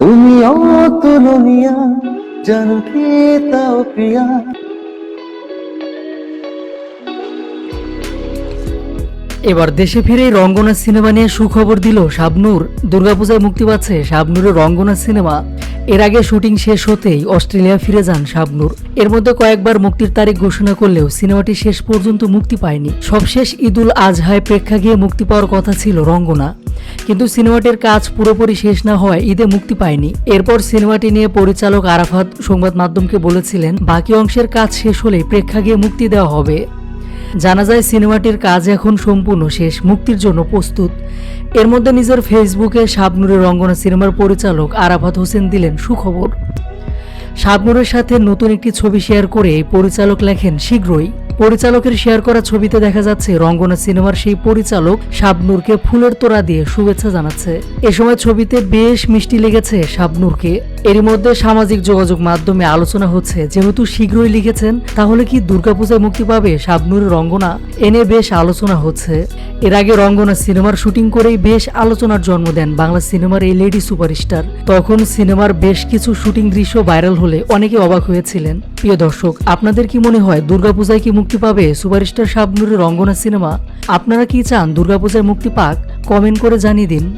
তুমি অতুলনীয়া কি তাও প্রিয়া। এবার দেশে ফিরে রঙ্গনা সিনেমা নিয়ে সুখবর দিল শাবনুর। দুর্গাপূজায় মুক্তি পাচ্ছে শাবনুরের রঙ্গনা সিনেমা। এর আগে শুটিং শেষ হতেই অস্ট্রেলিয়া ফিরে যান শাবনূর। এর মধ্যে কয়েকবার মুক্তির তারিখ ঘোষণা করলেও সিনেমাটি শেষ পর্যন্ত মুক্তি পায়নি। সবশেষ ঈদুল আজহায় প্রেক্ষাগৃহে মুক্তি পাওয়ার কথা ছিল রঙ্গনা। কিন্তু সিনেমাটির কাজ পুরোপুরি শেষ না হওয়ায় ঈদে মুক্তি পায়নি। এরপর সিনেমাটি নিয়ে পরিচালক আরাফাত সংবাদ মাধ্যমকে বলেছিলেন, বাকি অংশের কাজ শেষ হলেই প্রেক্ষাগৃহে মুক্তি দেওয়া হবে। জানা যায় সিনেমাটির কাজ এখন সম্পূর্ণ শেষ, মুক্তির জন্য প্রস্তুত। এর মধ্যে নিজের ফেসবুকে শাবনুরের রঙ্গনা সিনেমার পরিচালক আরাফাত হোসেন দিলেন সুখবর। শাবনুরের সাথে নতুন একটি ছবি শেয়ার করে পরিচালক লেখেন, শীঘ্রই। পরিচালকের শেয়ার করা ছবিতে দেখা যাচ্ছে, রঙ্গনা সিনেমার সেই পরিচালক শাবনুরকে ফুলের তোড়া দিয়ে শুভেচ্ছা জানাচ্ছে। এ সময় ছবিতে বেশ মিষ্টি লেগেছে শাবনুরকে। এরই মধ্যে সামাজিক যোগাযোগ মাধ্যমে আলোচনা হচ্ছে, যেহেতু শীঘ্রই লিখেছেন, তাহলে কি দুর্গাপূজায় মুক্তি পাবে শাবনুর রঙ্গনা? এ নিয়ে বেশ আলোচনা হচ্ছে। এর আগে রঙ্গনা সিনেমার শুটিং করেই বেশ আলোচনার জন্ম দেন বাংলা সিনেমার এই লেডি সুপারস্টার। তখন সিনেমার বেশ কিছু শুটিং দৃশ্য ভাইরাল হলে অনেকে অবাক হয়েছিলেন। প্রিয় দর্শক, আপনাদের কি মনে হয় দুর্গাপূজায় কি মুক্তি পাবে সুপারস্টার শাবনুরের রঙ্গনা সিনেমা? আপনারা কি চান দুর্গাপূজায় মুক্তি পাক? কমেন্ট করে জানিয়ে দিন।